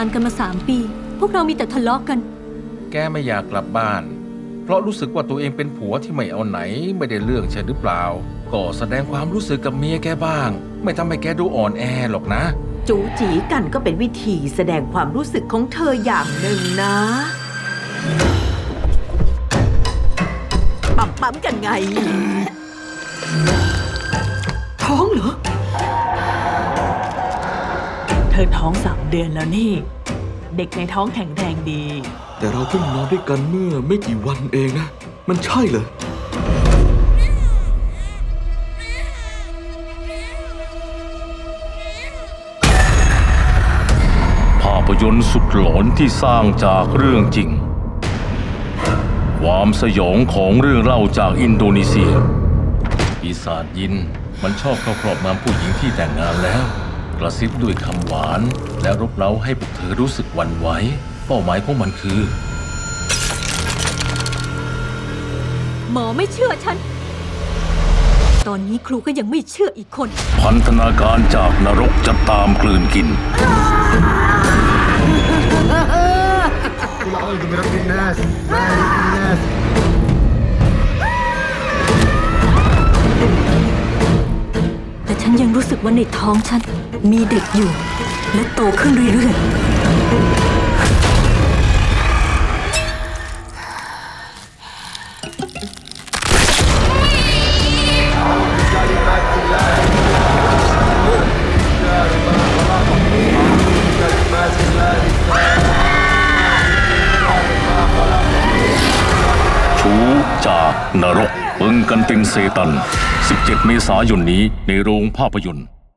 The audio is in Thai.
านกันมาสามปี พวกเรามีแต่ทะเลาะกัน แกไม่อยากกลับบ้าน เพราะรู้สึกว่าตัวเองเป็นผัวที่ไม่เอาไหนไม่ได้เรื่องใช่หรือเปล่า ก็แสดงความรู้สึกกับเมียแกบ้าง ไม่ทำให้แกดูอ่อนแอหรอกนะ จูจีกันก็เป็นวิธีแสดงความรู้สึกของเธออย่างหนึ่งนะปั๊มปั๊มกันไง ท้องเหรอเธ อท้องสามเดือนแล้วนี่ เด็กในท้องแข็งแรงดี แต่เราเพิ่งนอนด้วยกันเมื่อไม่กี่วันเองนะ มันใช่เหรอ ภาพยนตร์สุดหลอนที่สร้างจากเรื่องจริง ความสยองของเรื่องเล่าจากอินโดนีเซียปีศาจยินมันชอบเข้าครอบงำผู้หญิงที่แต่งงานแล้ว กระซิบด้วยคำหวาน และรบเร้าให้พวกเธอรู้สึกหวั่นไหวเป้าหมายของมันคือ หมอไม่เชื่อฉัน ตอนนี้ครูก็ยังไม่เชื่ออีกคน พันธนาการจากนรกจะตามกลืนกิน ฉันยังรู้สึกว่าในท้องฉันมีเด็กอยู่ และโตขึ้นเรื่อยๆ จากนรก ปึงกันตินเซตัน 17 เมษายนนี้ในโรงภาพยนตร์